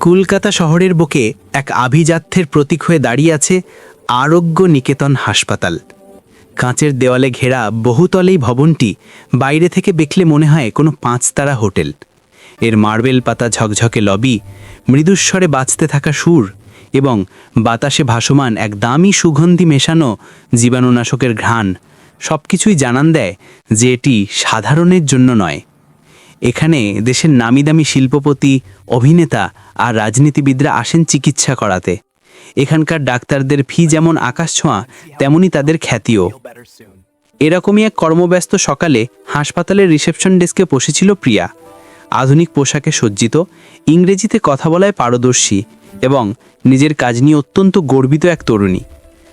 কলকাতা শহরের বুকে এক আভিজাত্যের প্রতীক হয়ে দাঁড়িয়ে আছে আরোগ্য নিকেতন হাসপাতাল। কাঁচের দেওয়ালে ঘেরা বহুতলেই ভবনটি বাইরে থেকে দেখলে মনে হয় কোনো পাঁচতারা হোটেল। এর মার্বেল পাতা ঝকঝকে লবি, মৃদুস্বরে বাঁচতে থাকা সুর এবং বাতাসে ভাসমান এক দামি সুগন্ধি মেশানো জীবাণুনাশকের ঘ্রাণ সব কিছুই জানান দেয় যে এটি সাধারণের জন্য নয়। এখানে দেশের নামি দামি শিল্পপতি, অভিনেতা আর রাজনীতিবিদরা আসেন চিকিৎসা করাতে। এখানকার ডাক্তারদের ফি যেমন আকাশ ছোঁয়া তেমনই তাদের খ্যাতিও। এরকমই এক কর্মব্যস্ত সকালে হাসপাতালের রিসেপশন ডেস্কে বসেছিল প্রিয়া। আধুনিক পোশাকে সজ্জিত, ইংরেজিতে কথা বলায় পারদর্শী এবং নিজের কাজ নিয়ে অত্যন্ত গর্বিত এক তরুণী।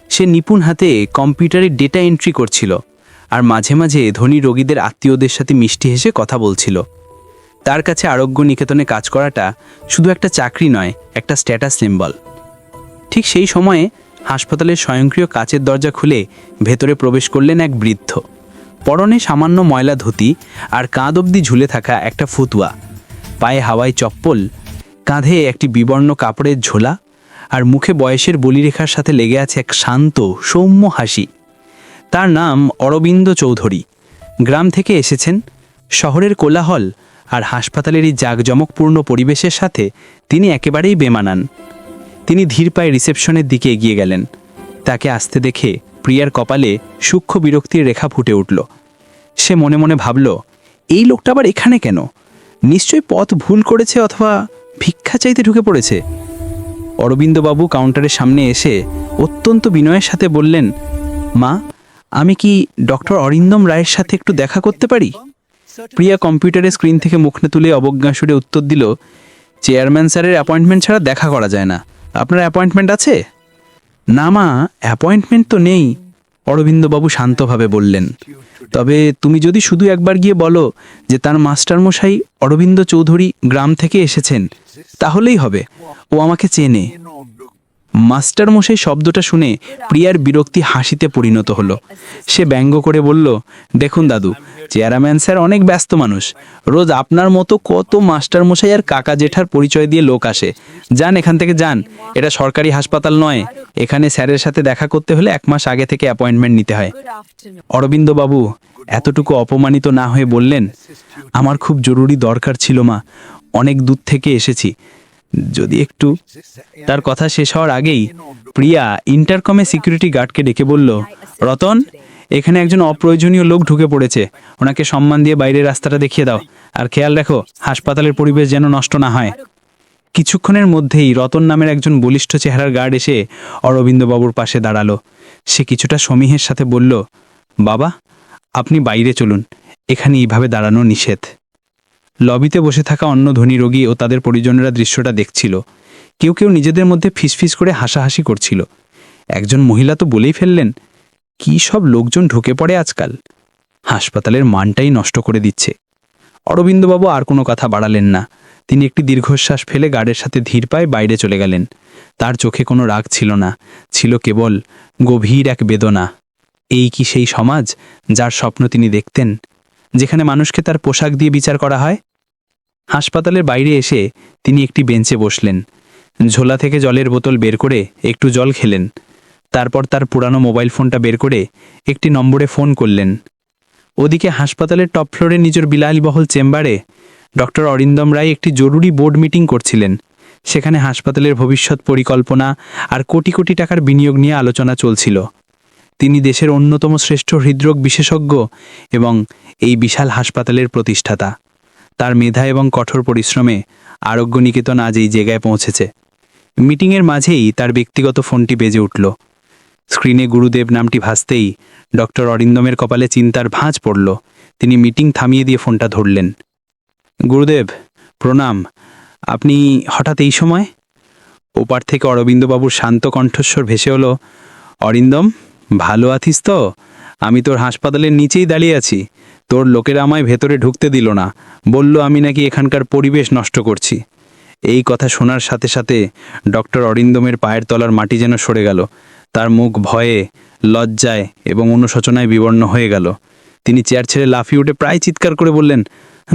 সে নিপুণ হাতে কম্পিউটারে ডেটা এন্ট্রি করছিল আর মাঝে মাঝে ধনী রোগীদের আত্মীয়দের সাথে মিষ্টি হেসে কথা বলছিল। তার কাছে আরোগ্য নিকেতনে কাজ করাটা শুধু একটা চাকরি নয়, একটা স্ট্যাটাস সিম্বল ঠিক সেই সময়ে হাসপাতালের স্বয়ংক্রিয় কাচের দরজা খুলে ভেতরে প্রবেশ করলেন এক বৃদ্ধ। পরনে সামান্য ময়লা ধুতি আর কাঁধ অবধি ঝুলে থাকা একটা ফুতুয়া। পায়ে হাওয়ায় চপ্পল, কাঁধে একটি বিবর্ণ কাপড়ের ঝোলা আর মুখে বয়সের বলিরেখার সাথে লেগে আছে এক শান্ত, সৌম্য হাসি। তার নাম অরবিন্দ চৌধুরী। গ্রাম থেকে এসেছেন, শহরের কোলাহল আর হাসপাতালের এই জাঁকজমকপূর্ণ পরিবেশের সাথে তিনি একেবারেই বেমানান। তিনি ধীর পায়ে রিসেপশনের দিকে এগিয়ে গেলেন। তাকে আসতে দেখে প্রিয়ার কপালে সূক্ষ্ম বিরক্তির রেখা ফুটে উঠল। সে মনে মনে ভাবল, এই লোকটা আবার এখানে কেন? নিশ্চয়ই পথ ভুল করেছে অথবা ভিক্ষা চাইতে ঢুকে পড়েছে? অরবিন্দবাবু কাউন্টারের সামনে এসে অত্যন্ত বিনয়ের সাথে বললেন, মা, আমি কি ডক্টর অরিন্দম রায়ের সাথে একটু দেখা করতে পারি? প্রিয়া কম্পিউটারের স্ক্রিন থেকে মুখনে তুলে অবজ্ঞা সুরে উত্তর দিল, চেয়ারম্যান স্যারের অ্যাপয়েন্টমেন্ট ছাড়া দেখা করা যায় না। আপনার অ্যাপয়েন্টমেন্ট আছে? না মা, অ্যাপয়েন্টমেন্ট তো নেই, অরবিন্দবাবু শান্তভাবে বললেন। তবে তুমি যদি শুধু একবার গিয়ে বলো যে তার মাস্টারমশাই অরবিন্দ চৌধুরী গ্রাম থেকে এসেছেন, তাহলেই হবে। ও আমাকে চেনে। মাস্টার মশাই শব্দটা শুনে প্রিয়ার বিরক্তি হাসিতে পরিণত হলো। সে ব্যঙ্গ করে বলল, দেখুন দাদু, চেয়ারম্যান স্যার অনেক ব্যস্ত মানুষ। রোজ আপনার মতো কত মাস্টার মশাই আর কাকা জেঠার পরিচয় দিয়ে লোক আসে। যান এখান থেকে যান। এটা সরকারি হাসপাতাল নয়। এখানে স্যারের সাথে দেখা করতে হলে এক মাস আগে থেকে অ্যাপয়েন্টমেন্ট নিতে হয়। অরবিন্দ বাবু এতটুকু অপমানিত না হয়ে বললেন, আমার খুব জরুরি দরকার ছিল মা। অনেক দূর থেকে এসেছি। যদি একটু তার কথা শেষ হওয়ার আগেই প্রিয়া ইন্টারকমে সিকিউরিটি গার্ডকে ডেকে বলল, রতন, এখানে একজন অপ্রয়োজনীয় লোক ঢুকে পড়েছে। ওনাকে সম্মান দিয়ে বাইরের রাস্তাটা দেখিয়ে দাও। আর খেয়াল রাখো, হাসপাতালের পরিবেশ যেন নষ্ট না হয়। কিছুক্ষণের মধ্যেই রতন নামের একজন বলিষ্ঠ চেহারার গার্ড এসে অরবিন্দবাবুর পাশে দাঁড়াল। সে কিছুটা সমীহের সাথে বলল, বাবা, আপনি বাইরে চলুন। এখানে এইভাবে দাঁড়ানো নিষেধ। লবিতে বসে থাকা অন্য ধনী রোগী ও তাদের পরিজনেরা দৃশ্যটা দেখছিল। কেউ কেউ নিজেদের মধ্যে ফিসফিস করে হাসাহাসি করছিল। একজন মহিলা তো বলেই ফেললেন, কী সব লোকজন ঢুকে পড়ে আজকাল? হাসপাতালের মানটাই নষ্ট করে দিচ্ছে। অরবিন্দবাবু আর কোনো কথা বাড়ালেন না। তিনি একটি দীর্ঘশ্বাস ফেলে গার্ডের সাথে ধীর পায়ে বাইরে চলে গেলেন। তার চোখে কোনো রাগ ছিল না, ছিল কেবল গভীর এক বেদনা। এই কি সেই সমাজ যার স্বপ্ন তিনি দেখতেন, যেখানে মানুষকে তার পোশাক দিয়ে বিচার করা হয়? হাসপাতালের বাইরে এসে তিনি একটি বেঞ্চে বসলেন। ঝোলা থেকে জলের বোতল বের করে একটু জল খেলেন। তারপর তার পুরানো মোবাইল ফোনটা বের করে একটি নম্বরে ফোন করলেন। ওদিকে হাসপাতালের টপ ফ্লোরে নিজের বিলাসবহল চেম্বারে ডক্টর অরিন্দম রায় একটি জরুরি বোর্ড মিটিং করছিলেন। সেখানে হাসপাতালের ভবিষ্যৎ পরিকল্পনা আর কোটি কোটি টাকার বিনিয়োগ নিয়ে আলোচনা চলছিল। তিনি দেশের অন্যতম শ্রেষ্ঠ হৃদরোগ বিশেষজ্ঞ এবং এই বিশাল হাসপাতালের প্রতিষ্ঠাতা। তার মেধা এবং কঠোর পরিশ্রমে আরোগ্য নিকেতন আজ এই জায়গায় পৌঁছেছে। মিটিংয়ের মাঝেই তার ব্যক্তিগত ফোনটি বেজে উঠল। স্ক্রিনে গুরুদেব নামটি ভাসতেই ডক্টর অরিন্দমের কপালে চিন্তার ভাঁজ পড়ল। তিনি মিটিং থামিয়ে দিয়ে ফোনটা ধরলেন। গুরুদেব, প্রণাম। আপনি হঠাৎ এই সময়? ওপার থেকে অরবিন্দবাবুর শান্ত কণ্ঠস্বর ভেসে হলো অরিন্দম, ভালো আছিস তো? আমি তোর হাসপাতালের নিচেই দাঁড়িয়ে আছি। তোর লোকেরা আমায় ভেতরে ঢুকতে দিল না। বলল, আমি নাকি এখানকার পরিবেশ নষ্ট করছি। এই কথা শোনার সাথে সাথে ডক্টর অরিন্দমের পায়ের তলার মাটি যেন সরে গেল। তার মুখ ভয়ে, লজ্জায় এবং অনুশোচনায় বিবর্ণ হয়ে গেল। তিনি চেয়ার ছেড়ে লাফিয়ে উঠে প্রায় চিৎকার করে বললেন,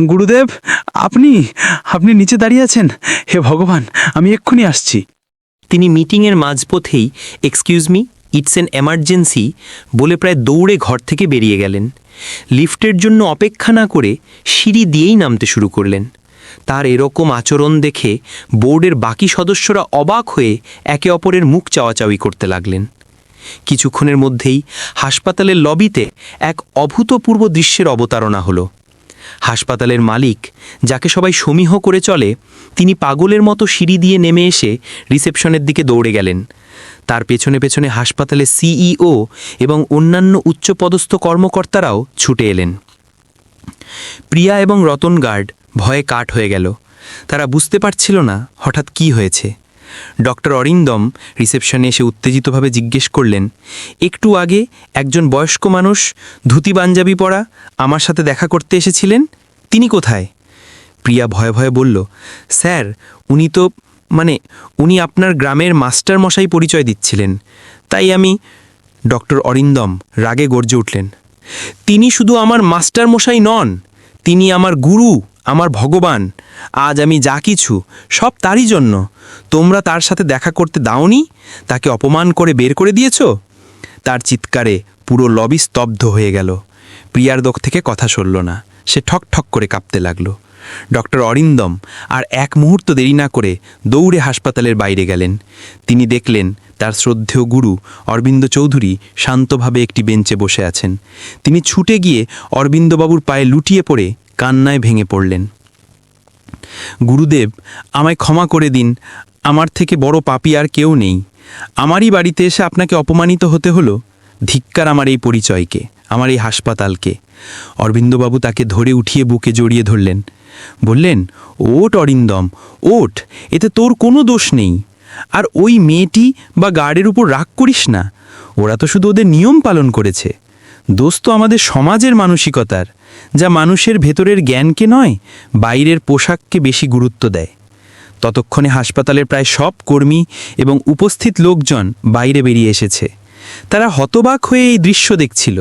গুরুদেব, আপনি আপনি নিচে দাঁড়িয়ে আছেন? হে ভগবান, আমি এক্ষুনি আসছি। তিনি মিটিংয়ের মাঝপথেই, excuse me it's an emergency বলে প্রায় দৌড়ে ঘর থেকে বেরিয়ে গেলেন। লিফটের জন্য অপেক্ষা না করে সিঁড়ি দিয়েই নামতে শুরু করলেন। তার এরকম আচরণ দেখে বোর্ডের বাকি সদস্যরা অবাক হয়ে একে অপরের মুখ চাওয়াচাওয়ি করতে লাগলেন। কিছুক্ষণের মধ্যেই হাসপাতালের লবিতে এক অভূতপূর্ব দৃশ্যের অবতারণা হলো। হাসপাতালের মালিক, যাকে সবাই সমীহ করে চলে, তিনি পাগলের মতো সিঁড়ি দিয়ে নেমে এসে রিসেপশনের দিকে দৌড়ে গেলেন। তার পেছনে পেছনে হাসপাতালের সিইও এবং অন্যান্য উচ্চপদস্থ কর্মকর্তারাও ছুটে এলেন। প্রিয়া এবং রতন গার্ড ভয়ে কাঠ হয়ে গেল। তারা বুঝতে পারছিল না হঠাৎ কি হয়েছে। ডক্টর অরিন্দম রিসেপশনে এসে উত্তেজিতভাবে জিজ্ঞেস করলেন, একটু আগে একজন বয়স্ক মানুষ ধুতি পাঞ্জাবি পরা আমার সাথে দেখা করতে এসেছিলেন? তিনি কোথায়? প্রিয়া ভয়ে ভয়ে বলল, স্যার, উনি তো মানে উনি আপনার গ্রামের মাস্টার মশাই পরিচয় দিচ্ছিলেন। তাই আমি ডক্টর অরিন্দম রাগে গর্জে উঠলেন, তিনি শুধু আমার মাস্টার মশাই নন, তিনি আমার গুরু। আমার ভগবান, আজ আমি যা কিছু, সব তারই জন্য। তোমরা তার সাথে দেখা করতে দাওনি? তাকে অপমান করে বের করে দিয়েছ? তার চিৎকারে পুরো লবি স্তব্ধ হয়ে গেল। প্রিয়ার দোক থেকে কথা সরল না। সে ঠক ঠক করে কাঁপতে লাগল। ডক্টর অরিন্দম আর এক মুহূর্ত দেরি না করে দৌড়ে হাসপাতালের বাইরে গেলেন। তিনি দেখলেন তার শ্রদ্ধেয় গুরু অরবিন্দ চৌধুরী শান্তভাবে একটি বেঞ্চে বসে আছেন। তিনি ছুটে গিয়ে অরবিন্দবাবুর পায়ে লুটিয়ে পড়ে কান্নায় ভেঙে পড়লেন। গুরুদেব, আমায় ক্ষমা করে দিন, আমার থেকে বড় পাপী আর কেউ নেই। আমারই বাড়িতে এসে আপনাকে অপমানিত হতে হলো? ধিক্কার আমার এই পরিচয়কে, আমার এই হাসপাতালকে। অরবিন্দবাবু তাকে ধরে উঠিয়ে বুকে জড়িয়ে ধরলেন। বললেন, ওট অরিন্দম, ওট, এতে তোর কোনো দোষ নেই। আর ওই মেয়েটি বা গার্ডের উপর রাগ করিস না। ওরা তো শুধু ওদের নিয়ম পালন করেছে। দোষ তো আমাদের সমাজের মানসিকতার। যা মানুষের ভেতরের জ্ঞানকে নয়, বাইরের পোশাককে বেশি গুরুত্ব দেয়। ততক্ষণে হাসপাতালের প্রায় সব কর্মী এবং উপস্থিত লোকজন বাইরে বেরিয়ে এসেছে। তারা হতবাক হয়ে এই দৃশ্য দেখছিল।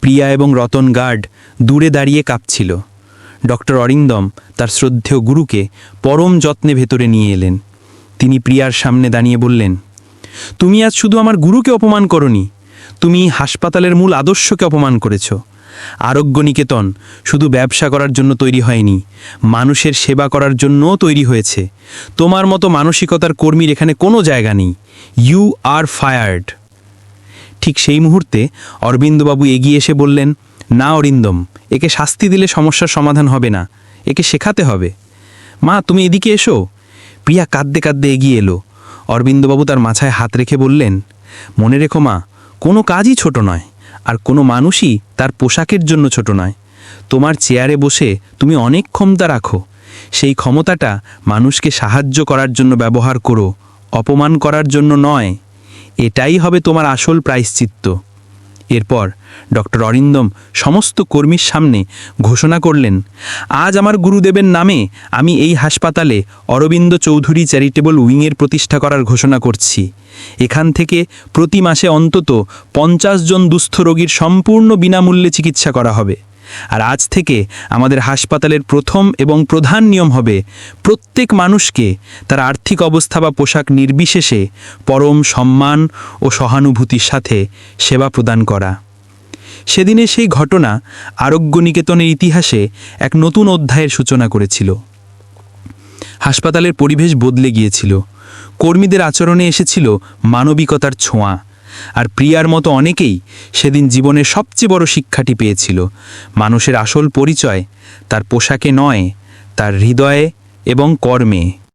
প্রিয়া এবং রতন গার্ড দূরে দাঁড়িয়ে কাঁপছিল। ডক্টর অরিন্দম তার শ্রদ্ধেয় গুরুকে পরম যত্নে ভেতরে নিয়ে এলেন। তিনি প্রিয়ার সামনে দাঁড়িয়ে বললেন, তুমি আজ শুধু আমার গুরুকে অপমান করনি, তুমি হাসপাতালের মূল আদর্শকে অপমান করেছ। আরোগ্য নিকেতন শুধু ব্যবসা করার জন্য তৈরি হয়নি, মানুষের সেবা করার জন্যও তৈরি হয়েছে। তোমার মতো মানসিকতার কর্মীর এখানে কোনো জায়গা নেই। ইউ আর ফায়ার্ড ঠিক সেই মুহূর্তে অরবিন্দবাবু এগিয়ে এসে বললেন, না অরিন্দম, একে শাস্তি দিলে সমস্যার সমাধান হবে না, একে শেখাতে হবে। মা, তুমি এদিকে এসো। প্রিয়া কাঁদতে কাঁদতে এগিয়ে এলো। অরবিন্দবাবু তার মাথায় হাত রেখে বললেন, মনে রেখো মা, কোনো কাজই ছোট নয়। আর কোনো মানুষই তার পোশাকের জন্য ছোট নয়। তোমার চেয়ারে বসে তুমি অনেক ক্ষমতা রাখো। সেই ক্ষমতাটা মানুষকে সাহায্য করার জন্য ব্যবহার করো, অপমান করার জন্য নয়। এটাই হবে তোমার আসল প্রায়শ্চিত্ত। এরপর ডক্টর অরিন্দম সমস্ত কর্মীর সামনে ঘোষণা করলেন, আজ আমার গুরুদেবের নামে আমি এই হাসপাতালে অরবিন্দ চৌধুরী চ্যারিটেবল উইংয়ের প্রতিষ্ঠা করার ঘোষণা করছি। এখান থেকে প্রতি মাসে অন্তত পঞ্চাশ জন দুস্থ রোগীর সম্পূর্ণ বিনামূল্যে চিকিৎসা করা হবে। আর আজ থেকে আমাদের হাসপাতালের প্রথম এবং প্রধান নিয়ম হবে, প্রত্যেক মানুষকে তার আর্থিক অবস্থা বা পোশাক নির্বিশেষে পরম সম্মান ও সহানুভূতির সাথে সেবা প্রদান করা। সেদিনে সেই ঘটনা আরোগ্য নিকেতনের ইতিহাসে এক নতুন অধ্যায়ের সূচনা করেছিল। হাসপাতালের পরিবেশ বদলে গিয়েছিল। কর্মীদের আচরণে এসেছিল মানবিকতার ছোঁয়া। আর প্রিয়ার মতো অনেকেই সেদিন জীবনের সবচেয়ে বড় শিক্ষাটি পেয়েছিল। মানুষের আসল পরিচয় তার পোশাকে নয়, তার হৃদয়ে এবং কর্মে।